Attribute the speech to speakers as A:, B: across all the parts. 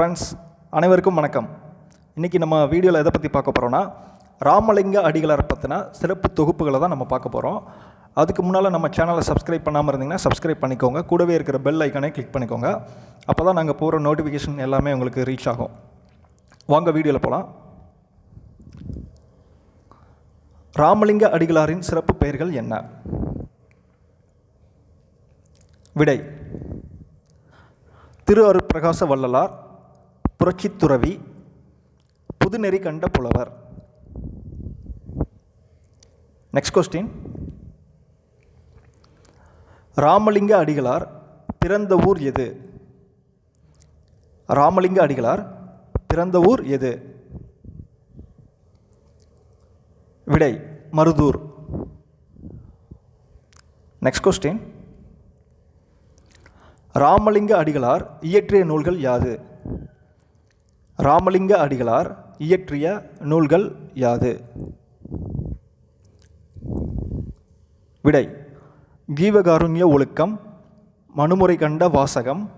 A: Friends அனைவருக்கும் வணக்கம். இன்றைக்கி நம்ம வீடியோவில் எதை பற்றி பார்க்க போகிறோன்னா ராமலிங்க அடிகளார் பற்றின சிறப்பு தொகுப்புகளை தான் நம்ம பார்க்க போகிறோம் அதுக்கு முன்னால் நம்ம சேனலை சப்ஸ்கிரைப் பண்ணாமல் இருந்தீங்கன்னா சப்ஸ்கிரைப் பண்ணிக்கோங்க. கூடவே இருக்கிற பெல் ஐக்கானே கிளிக் பண்ணிக்கோங்க. அப்போ தான் நாங்கள் போகிற நோட்டிஃபிகேஷன் எல்லாமே உங்களுக்கு ரீச் ஆகும். வாங்க வீடியோவில் போகலாம் ராமலிங்க அடிகளாரின் சிறப்பு பெயர்கள் என்ன? விடை. திரு அருட்பிரகாச வள்ளலார் புரட்சித் துறவி புதுநெறி கண்ட புலவர். நெக்ஸ்ட் கொஸ்டின் ராமலிங்க அடிகளார் பிறந்த ஊர் எது? ராமலிங்க அடிகளார் பிறந்த ஊர் எது? விடை மருதூர். நெக்ஸ்ட் கொஸ்டின் ராமலிங்க அடிகளார் இயற்றிய நூல்கள் யாது? ராமலிங்க அடிகளார் இயற்றிய நூல்கள் யாது? விடை ஜீவகாருண்ய ஒழுக்கம் மனுமுறை கண்ட வாசகம்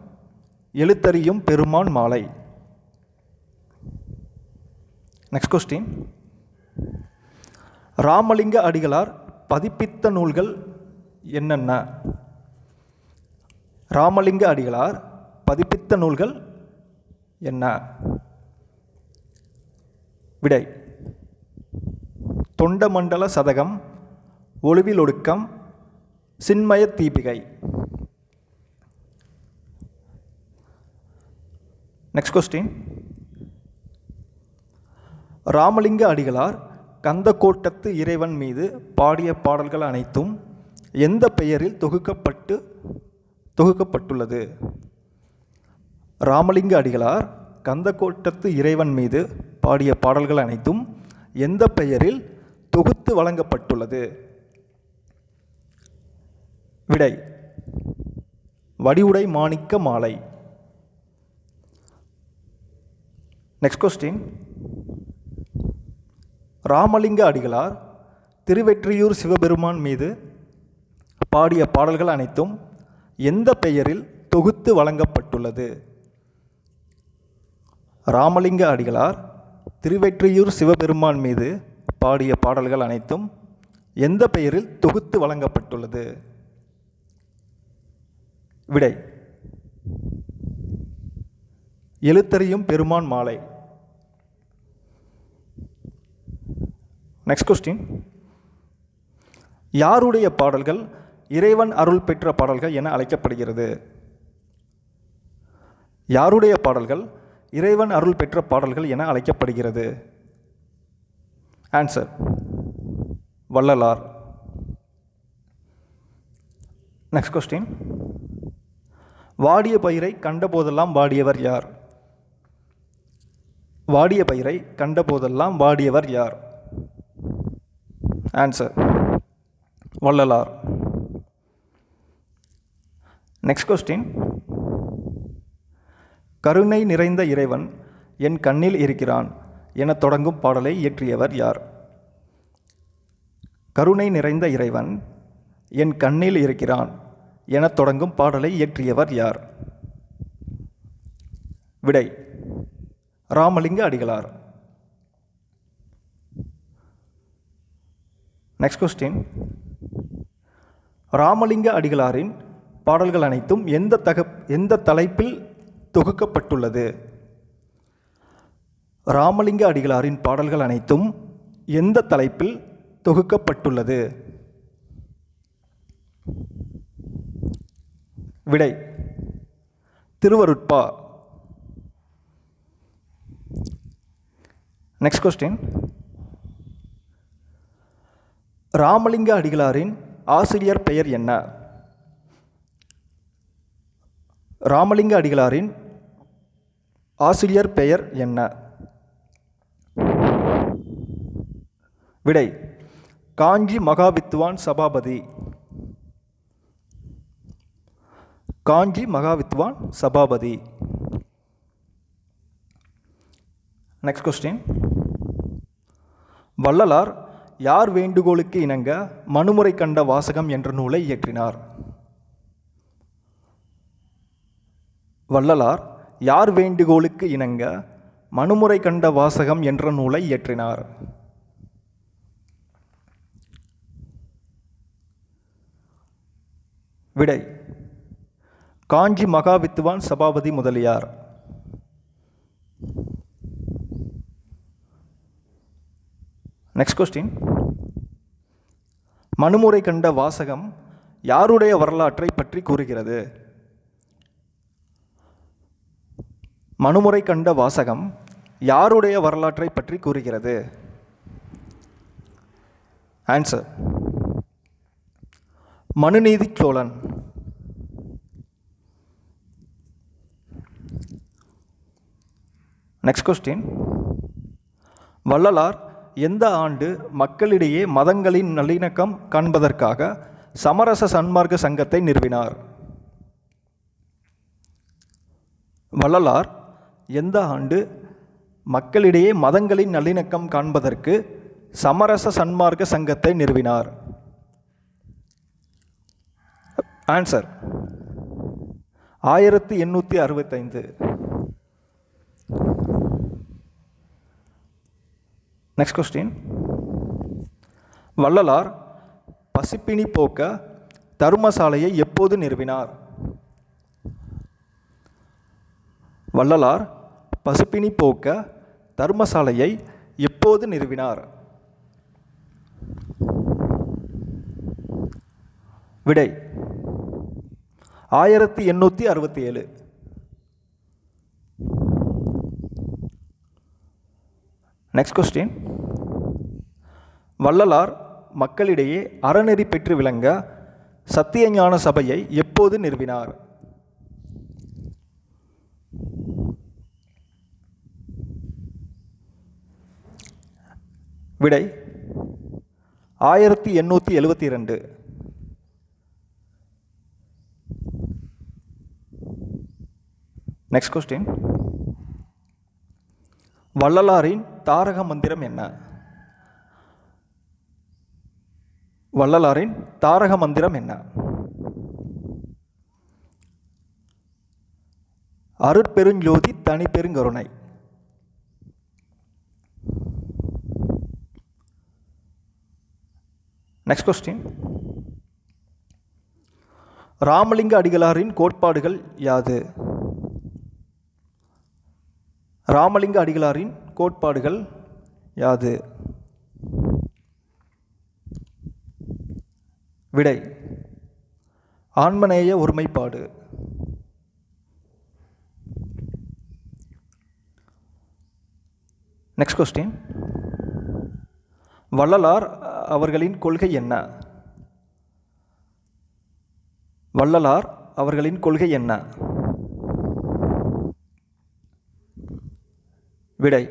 A: எழுத்தறியும் பெருமான் மாலை. நெக்ஸ்ட் கொஸ்டின் ராமலிங்க அடிகளார் பதிப்பித்த நூல்கள் என்னென்ன? ராமலிங்க அடிகளார் பதிப்பித்த நூல்கள் என்ன? விடை. தொண்டமண்டல சதகம் ஒளிவில் ஒடுக்கம் சின்மய தீபிகை. நெக்ஸ்ட் கொஸ்டின் ராமலிங்க அடிகளார் கந்தக்கோட்டத்து இறைவன் மீது பாடிய பாடல்கள் அனைத்தும் எந்த பெயரில் தொகுக்கப்பட்டு தொகுக்கப்பட்டுள்ளது? ராமலிங்க அடிகளார் கந்தக்கோட்டத்து இறைவன் மீது பாடிய பாடல்கள் அனைத்தும் எந்த பெயரில் தொகுத்து வழங்கப்பட்டுள்ளது? விடை வடிவுடை மாணிக்க மாலை. நெக்ஸ்ட் கொஸ்டின் ராமலிங்க அடிகளார் திருவெற்றியூர் சிவபெருமான் மீது பாடிய பாடல்கள் அனைத்தும் எந்த பெயரில் தொகுத்து வழங்கப்பட்டுள்ளது? ராமலிங்க அடிகளார் திருவெற்றியூர் சிவபெருமான் மீது பாடிய பாடல்கள் அனைத்தும் எந்த பெயரில் தொகுத்து வழங்கப்பட்டுள்ளது? விடை. எழுத்தறியும் பெருமான் மாலை. நெக்ஸ்ட் கொஸ்டின் யாருடைய பாடல்கள் இறைவன் அருள் பெற்ற பாடல்கள் என அழைக்கப்படுகிறது? யாருடைய பாடல்கள் இறைவன் அருள் பெற்ற பாடல்கள் என அழைக்கப்படுகிறது. ஆன்சர் வள்ளலார். நெக்ஸ்ட் கொஸ்டின் வாடிய பயிரை கண்டபோதெல்லாம் வாடியவர் யார்? வாடிய பயிரை கண்டபோதெல்லாம் வாடியவர் யார்? ஆன்சர் வள்ளலார். நெக்ஸ்ட் கொஸ்டின் கருணை நிறைந்த இறைவன் என் கண்ணில் இருக்கிறான் என தொடங்கும் பாடலை இயற்றியவர் யார்? கருணை நிறைந்த இறைவன் என் கண்ணில் இருக்கிறான் என தொடங்கும் பாடலை இயற்றியவர் யார்? விடை ராமலிங்க அடிகளார். நெக்ஸ்ட் கொஸ்டின் ராமலிங்க அடிகளாரின் பாடல்கள் அனைத்தும் எந்த தக எந்த தலைப்பில் தொகுக்கப்பட்டுள்ளது. ராமலிங்க அடிகளாரின் பாடல்கள் அனைத்தும் எந்த தலைப்பில் தொகுக்கப்பட்டுள்ளது? விடை திருவருட்பா. நெக்ஸ்ட் கொஸ்டின் ராமலிங்க அடிகளாரின் ஆசிரியர் பெயர் என்ன? ராமலிங்க அடிகளாரின் ஆசிரியர் பெயர் என்ன? விடை காஞ்சி மகாவித்வான் சபாபதி. காஞ்சி மகாவித்வான் சபாபதி. நெக்ஸ்ட் கொஸ்டின் வள்ளலார் யார் வேண்டுகோளுக்கு இணங்க மனுமுறை கண்ட வாசகம் என்ற நூலை இயற்றினார்? வள்ளலார் யார் வேண்டுகோளுக்கு இணங்க மனுமுறை கண்ட வாசகம் என்ற நூலை இயற்றினார். விடை காஞ்சி மகாவித்துவான் சபாபதி முதலியார். நெக்ஸ்ட் கொஸ்டின் மனுமுறை கண்ட வாசகம் யாருடைய வரலாற்றை பற்றி கூறுகிறது? மனுமுறை கண்ட வாசகம் யாருடைய வரலாற்றை பற்றி கூறுகிறது? Answer Manuneedhi Cholan. Next question Vallalar எந்த ஆண்டு மக்களிடையே மதங்களின் நல்லிணக்கம் காண்பதற்காக சமரச சன்மார்க்க சங்கத்தை நிறுவினார்? வள்ளலார் எந்த ஆண்டு? மக்களிடையே மதங்களின் நல்லிணக்கம் காண்பதற்கு சமரச சன்மார்க்க சங்கத்தை நிறுவினார். ஆன்சர் ஆயிரத்தி எண்ணூற்றி அறுபத்தைந்து. நெக்ஸ்ட் கொஸ்டின் வள்ளலார் பசிப்பினி போக்க தருமசாலையை எப்போது நிறுவினார்? வள்ளலார் பசுப்பினி போக்க தர்மசாலையை எப்போது நிறுவினார்? விடை ஆயிரத்தி எண்ணூற்றி அறுபத்தி ஏழு. நெக்ஸ்ட் கொஸ்டின் வள்ளலார் மக்களிடையே அறநெறி பெற்று விளங்க சத்தியஞான சபையை எப்போது நிறுவினார்? விடை ஆயிரத்தி எண்ணூற்றி எழுபத்தி ரெண்டு நெக்ஸ்ட் கொஸ்டின் வள்ளலாரின் தாரக மந்திரம் என்ன? வள்ளலாரின் தாரக மந்திரம் என்ன? அருட்பெருஞ்சோதி தனிப்பெருங்கருணை. நெக்ஸ்ட் கொஸ்டின் ராமலிங்க அடிகளாரின் கோட்பாடுகள் யாது? ராமலிங்க அடிகளாரின் கோட்பாடுகள் யாது? விடை. ஆன்மநேய ஒருமைப்பாடு. நெக்ஸ்ட் கொஸ்டின் வள்ளலார் அவர்களின் கொள்கை என்ன? வள்ளலார் அவர்களின் கொள்கை என்ன? விடை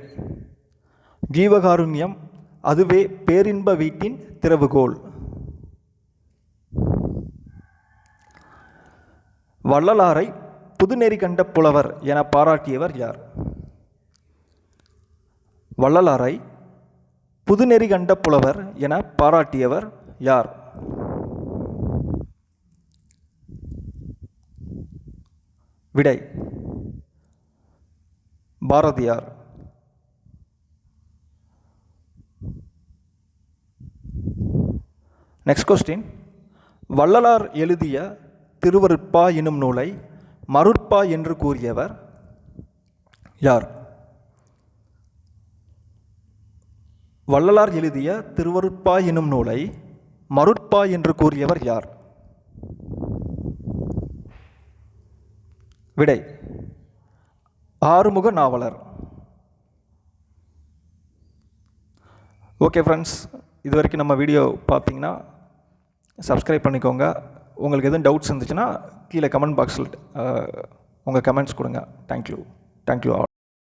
A: ஜீவகாருண்யம் அதுவே பேரின்ப வீட்டின் திறவுகோல் வள்ளலாரை புதுநெறி கண்ட புலவர் என பாராட்டியவர் யார்? வள்ளலாரை புதுநெறி கண்ட புலவர் என பாராட்டியவர் யார்? விடை பாரதியார். நெக்ஸ்ட் கொஸ்டின் வள்ளலார் எழுதிய திருவருட்பா எனும் நூலை மருட்பா என்று கூறியவர் யார்? வள்ளலார் எழுதிய திருவருட்பா எனும் நூலை மருட்பா என்று கூறியவர் யார்? விடை ஆறுமுக நாவலர். ஓகே ஃப்ரெண்ட்ஸ் இது வரைக்கும் நம்ம வீடியோ பார்த்தீங்கன்னா சப்ஸ்கிரைப் பண்ணிக்கோங்க. உங்களுக்கு எதுவும் டவுட்ஸ் இருந்துச்சுன்னா கீழே கமெண்ட் பாக்ஸில் உங்கள் கமெண்ட்ஸ் கொடுங்க. Thank you thank you all